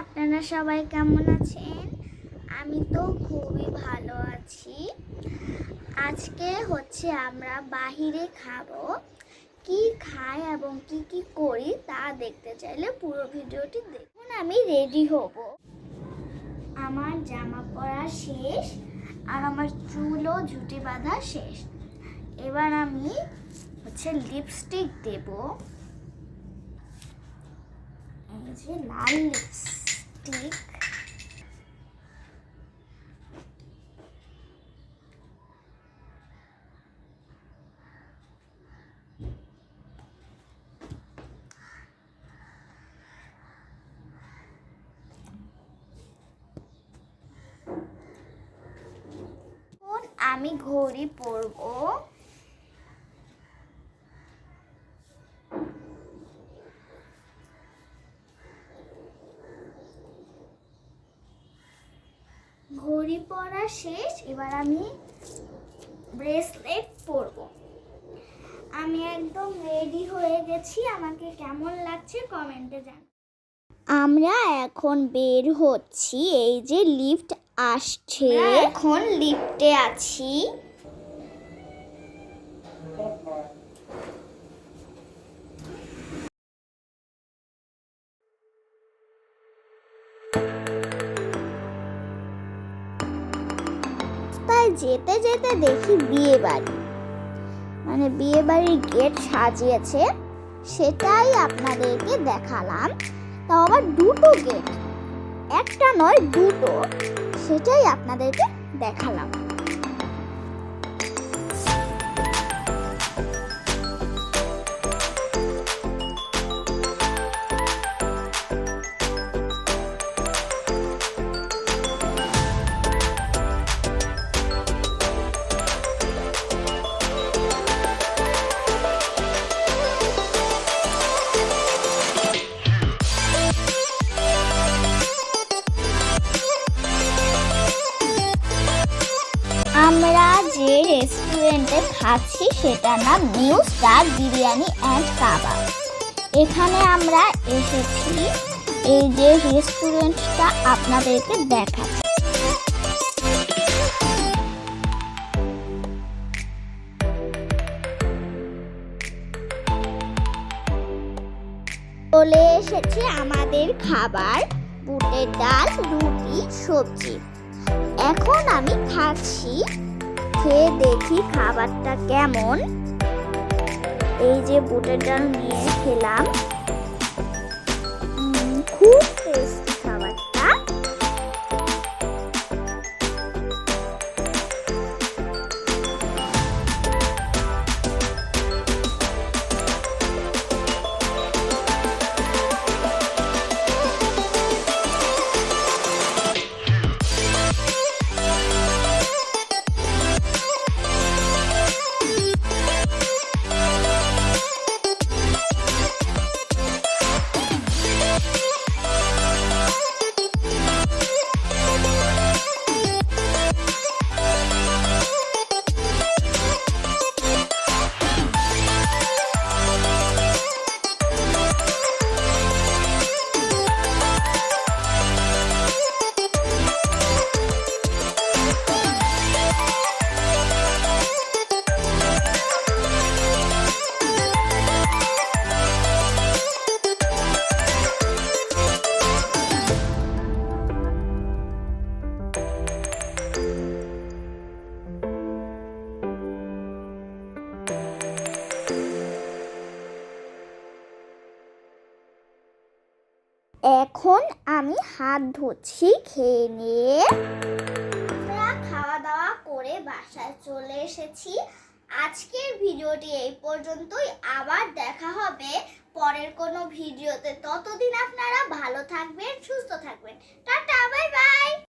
আপনারা সবাই কেমন আছেন? আমি তো খুবই ভালো আছি। আজকে হচ্ছে আমরা বাহিরে খাব। কি খাই এবং কি কি করি তা দেখতে চাইলে পুরো ভিডিওটি দেখুন, আমি রেডি হব। আমার জামা পরা শেষ আর আমার চুলও ঝুটি বাঁধা শেষ। এবার আমি হচ্ছে লিপস্টিক দেবো। যে লাল লিপস্টিক এখন আমি ঘড়ি পরবো ঘড়ি পরা শেষ এবার আমি ব্রেসলেট পরব। আমি একদম রেডি হয়ে গেছি আমাকে কেমন লাগছে কমেন্টে জান আমরা এখন বের হচ্ছি এই যে লিফট আসছে। এখন লিফটে আছি। তাই যেতে যেতে দেখি বিয়ে বাড়ি মানে বিয়ে বাড়ির গেট সাজিয়েছে, সেটাই আপনাদেরকে দেখালাম। তাও আবার দুটো গেট, একটা নয়, দুটো, সেটাই আপনাদেরকে দেখালাম। রেস্টুরেন্টে খাচ্ছি সেটার নাম New Star biryani and kebab. এখানে আমরা এসেছি, এই যে রেস্টুরেন্টটা আপনাদেরকে দেখাচ্ছি। চলে এসেছে আমাদের খাবার, বুটের ডাল, রুটি, সবজি। এখন আমি খাচ্ছি খেয়ে দেখি খাবারটা কেমন। এই যে বুটের ডাল নিয়ে খেলাম। এখন আমি হাত ধুচ্ছি, খেয়ে নিয়ে। খাওয়া দাওয়া করে বাসায় চলে এসেছি। আজকের ভিডিওটি এই পর্যন্তই। আবার দেখা হবে পরের কোনো ভিডিওতে। ততদিন আপনারা ভালো থাকবেন, সুস্থ থাকবেন। Tata bye bye